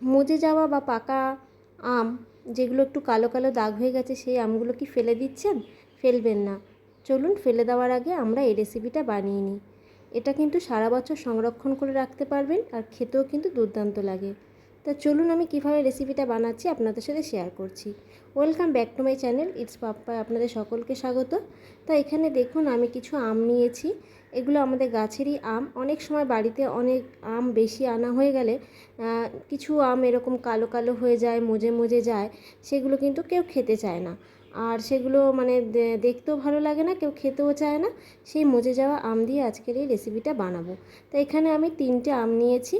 মজে যাওয়া বা পাকা আম, যেগুলো একটু কালো কালো দাগ হয়ে গেছে, সেই আমগুলো কি ফেলে দিচ্ছেন? ফেলবেন না। চলুন ফেলে দেওয়ার আগে আমরা এই রেসিপিটা বানিয়ে নিই। এটা কিন্তু সারা বছর সংরক্ষণ করে রাখতে পারবেন আর খেতেও কিন্তু দুর্দান্ত লাগে। তা চলুন আমি কীভাবে রেসিপিটা বানাচ্ছি আপনাদের সাথে শেয়ার করছি। Welcome back to my channel it's Pappa আপনাদের সকলকে স্বাগত। তা এখানে দেখুন আমি কিছু আম নিয়েছি। এগুলো আমাদের গাছেরই আম। অনেক সময় বাড়িতে অনেক আম বেশি আনা হয়ে গেলে কিছু আম এরকম কালো কালো হয়ে যায়, মজে মজে যায়, সেগুলো কিন্তু কেউ খেতে চায় না। আর সেগুলো মানে দেখতেও ভালো লাগে না, কেউ খেতেও চায় না। সেই মজে যাওয়া আম দিয়ে আজকের এই রেসিপিটা বানাবো। তো এখানে আমি তিনটে আম নিয়েছি।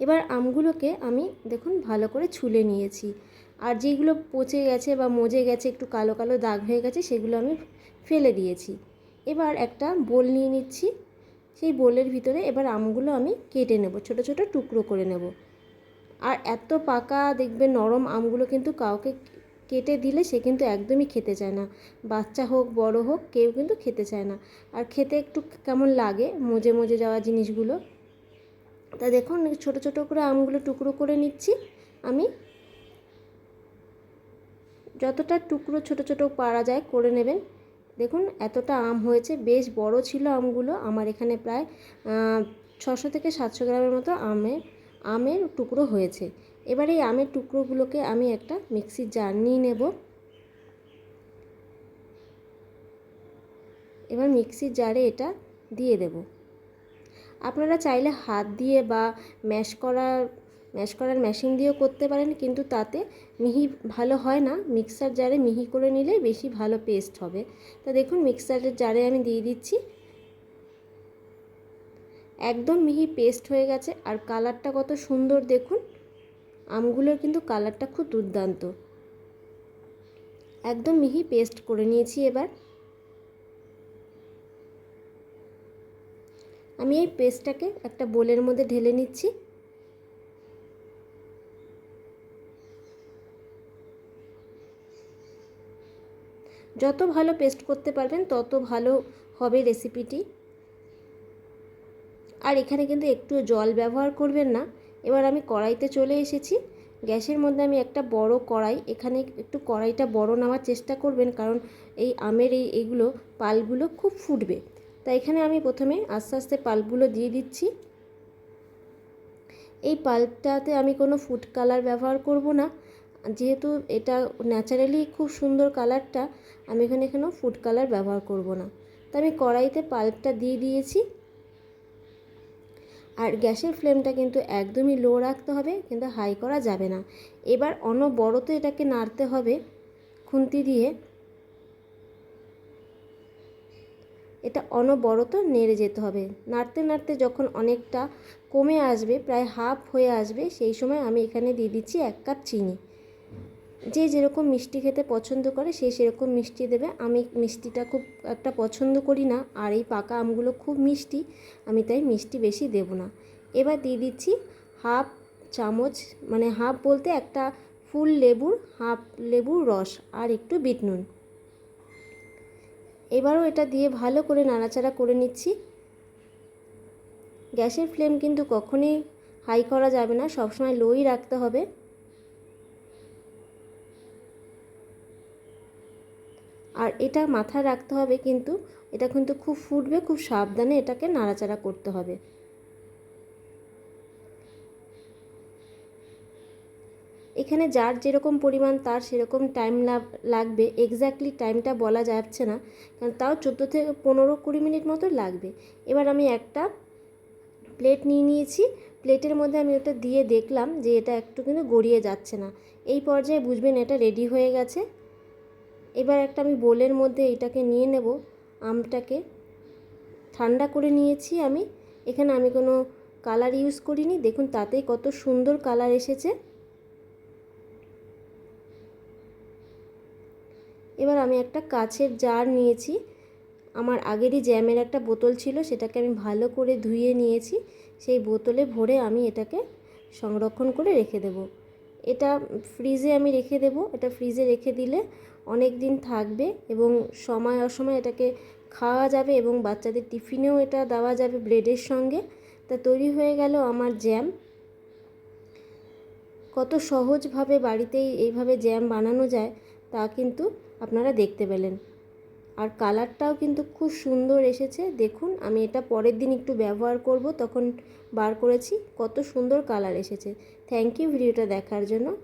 এবার আমগুলোকে আমি দেখুন ভালো করে ছুলে নিয়েছি। আর যেগুলো পচে গেছে বা মজে গেছে, একটু কালো কালো দাগ হয়ে গেছে, সেগুলো আমি ফেলে দিয়েছি। এবার একটা বোল নিয়ে নিচ্ছি। সেই বোলের ভিতরে এবার আমগুলো আমি কেটে নেব, ছোট ছোট টুকরো করে নেব। আর এত পাকা দেখবে নরম আমগুলো কিন্তু কাউকে কেটে দিলে সে কিন্তু একদমই খেতে চায় না। বাচ্চা হোক, বড় হোক, কেউ কিন্তু খেতে চায় না। আর খেতে একটু কেমন লাগে মজে মজে যাওয়া জিনিসগুলো? তা দেখুন ছোট ছোট করে আমগুলো টুকরো করে নিচ্ছি আমি। যতটা টুকরো ছোট ছোট পারা যায় করে নেবেন। দেখুন, এতটা আম হয়েছে, বেশ বড় ছিল আমগুলো। আমার এখানে প্রায় ছশো থেকে সাতশো গ্রামের মতো আমের আমের টুকরো হয়েছে। এবার এই আমের টুকরোগুলোকে আমি একটা মিক্সির জার নিয়ে নেব। এবার মিক্সির জারে এটা দিয়ে দেব। আপনারা চাইলে হাত দিয়ে বা ম্যাশ করার ম্যাশ করার মেশিন দিয়েও করতে পারেন, কিন্তু তাতে মিহি ভালো হয় না। মিক্সার জারে মিহি করে নিলে বেশি ভালো পেস্ট হবে। তা দেখুন মিক্সারের জারে আমি দিয়ে দিচ্ছি। একদম মিহি পেস্ট হয়ে গেছে, আর কালারটা কত সুন্দর দেখুন। আমগুলোর কিন্তু কালারটা খুব দুর্দান্ত। একদম মিহি পেস্ট করে নিয়েছি এবার। আমি এই পেস্টটাকে একটা বোলের মধ্যে ঢেলে নিচ্ছি। যত ভালো পেস্ট করতে পারবেন, তত ভালো হবে রেসিপিটি। আর এখানে কিন্তু একটু জল ব্যবহার করবেন না। এবার আমি কড়াইতে চলে এসেছি। গ্যাসের মধ্যে আমি একটা বড় কড়াই, এখানে একটু কড়াইটা বড় নেওয়ার চেষ্টা করবেন, কারণ এই আমের এই, এইগুলো পালগুলো খুব ফুটবে। তাই এখানে আমি প্রথমে আস্তে আস্তে পাল্পগুলো দিয়ে দিচ্ছি। এই পাল্পটাতে আমি কোনো ফুড কালার ব্যবহার করব না। যেহেতু এটা ন্যাচারালি খুব সুন্দর কালারটা, আমি এখানে এখানেও ফুড কালার ব্যবহার করব না। তো আমি কড়াইতে পাল্পটা দিয়ে দিয়েছি। আর গ্যাসের ফ্লেমটা কিন্তু একদমই লো রাখতে হবে, কিন্তু হাই করা যাবে না। এবার অনবরত এটাকে নাড়তে হবে খুন্তি দিয়ে। এটা অনবরত নেড়ে যেতে হবে। নাড়তে নাড়তে যখন অনেকটা কমে আসবে, প্রায় হাফ হয়ে আসবে, সেই সময় আমি এখানে দিয়ে দিচ্ছি এক কাপ চিনি। যে যেরকম মিষ্টি খেতে পছন্দ করে, সে সেরকম মিষ্টি দেবে। আমি মিষ্টিটা খুব একটা পছন্দ করি না, আর এই পাকা আমগুলো খুব মিষ্টি, আমি তাই মিষ্টি বেশি দেব না। এবার দিয়ে দিচ্ছি হাফ চামচ মানে হাফ বলতে একটা ফুল লেবুর, হাফ লেবুর রস, আর একটু বিট নুন। এবারও এটা দিয়ে ভালো করে নাড়াচাড়া করে নিচ্ছি। গ্যাসের ফ্লেম কিন্তু কখনই হাই করা যাবে না, সবসময় লোই রাখতে হবে। আর এটা মাথায় রাখতে হবে কিন্তু, এটা কিন্তু খুব ফুটবে, খুব সাবধানে এটাকে নাড়াচাড়া করতে হবে। এখানে যার যেরকম পরিমাণ, তার সেরকম টাইম লাগবে। এক্স্যাক্টলি টাইমটা বলা যাচ্ছে না, কারণ তাও চোদ্দ থেকে পনেরো কুড়ি মিনিট মতো লাগবে। এবার আমি একটা প্লেট নিয়ে নিয়েছি। প্লেটের মধ্যে আমি ওটা দিয়ে দেখলাম যে এটা একটু কিন্তু গড়িয়ে যাচ্ছে না। এই পর্যায়ে বুঝবেন এটা রেডি হয়ে গেছে। এবার একটা আমি বোলের মধ্যে এটাকে নিয়ে নেব। আমটাকে ঠান্ডা করে নিয়েছি আমি। এখানে আমি কোনো কালার ইউজ করিনি। দেখুন তাতেই কত সুন্দর কালার এসেছে। এবার আমি একটা কাছের জার নিয়েছি। আমার আগেরই জ্যামের একটা বোতল ছিল, সেটাকে আমি ভালো করে ধুয়ে নিয়েছি। সেই বোতলে ভরে আমি এটাকে সংরক্ষণ করে রেখে দেব। এটা ফ্রিজে আমি রেখে দেব। এটা ফ্রিজে রেখে দিলে অনেক দিন থাকবে এবং সময় অসময় এটাকে খাওয়া যাবে এবং বাচ্চাদের টিফিনেও এটা দেওয়া যাবে ব্রেডের সঙ্গে। তা তৈরি হয়ে গেল আমার জ্যাম। কত সহজভাবে বাড়িতেই এইভাবে জ্যাম বানানো যায় তা কিন্তু আপনারা দেখতে পেলেন। আর কালারটাও কিন্তু খুব সুন্দর এসেছে। দেখুন, আমি এটা পরের দিন একটু ব্যবহার করব, তখন বার করেছি। কত সুন্দর কালার এসেছে। থ্যাংক ইউ ভিডিওটা দেখার জন্য।